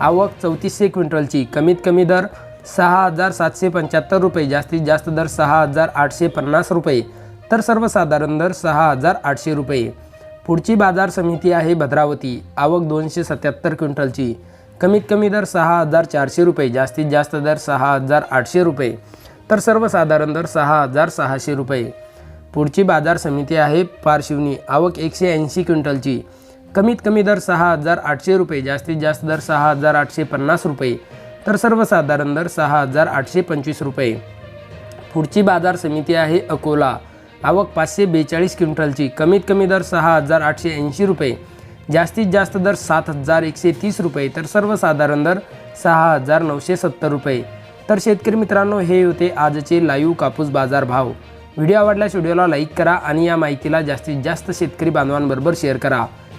आवक चौतीसशे क्विंटलची. कमीत कमी दर सहा हजार सातशे पंच्याहत्तर रुपये जास्तीत जास्त दर सहा हजार आठशे पन्नास रुपये तर सर्वसाधारण दर सहा हजार आठशे रुपये. पुढची बाजार समिती आहे भद्रावती. आवक दोनशे सत्याहत्तर क्विंटलची. कमीत कमी दर सहा हजार चारशे रुपये जास्तीत जास्त दर सहा हजार आठशे रुपये तर सर्वसाधारण दर सहा हजार सहाशे रुपये. पुढची बाजार समिती आहे पारशिवनी. आवक एकशे ऐंशी क्विंटलची. कमीत कमी दर सहा हजार आठशे रुपये जास्तीत जास्त दर सहा हजार आठशे पन्नास रुपये तर सर्वसाधारण दर सहा हजार आठशे पंचवीस रुपये. पुढची बाजार समिती आहे अकोला. आवक पाचशे बेचाळीस क्विंटलची कमीत कमी दर सहा हजार आठशे ऐंशी रुपये जास्तीत जास्त दर सात हजार एकशे तीस रुपये तर सर्वसाधारण दर सहा हजार नऊशे सत्तर रुपये. तर शेतकरी मित्रांनो हे होते आजचे लाईव्ह कापूस बाजार भाव. व्हिडिओ आवडल्यास व्हिडिओला लाईक करा आणि या माहितीला जास्तीत जास्त शेतकरी बांधवांबरोबर शेअर करा.